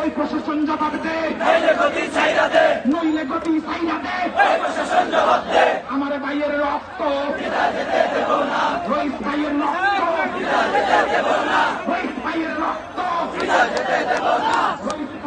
ওই প্রশাসন জবাব দে নইলে গতি সাইরা আমার ভাইয়ের রক্ত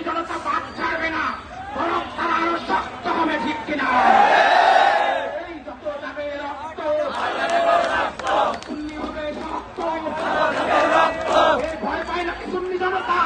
বিরোধী জনতা বাদ ছাড়বে না, বরং তারা আরও শক্ত হবে, ঠিক কিনা? ভয় পায় নাকি সুন্নি জনতা?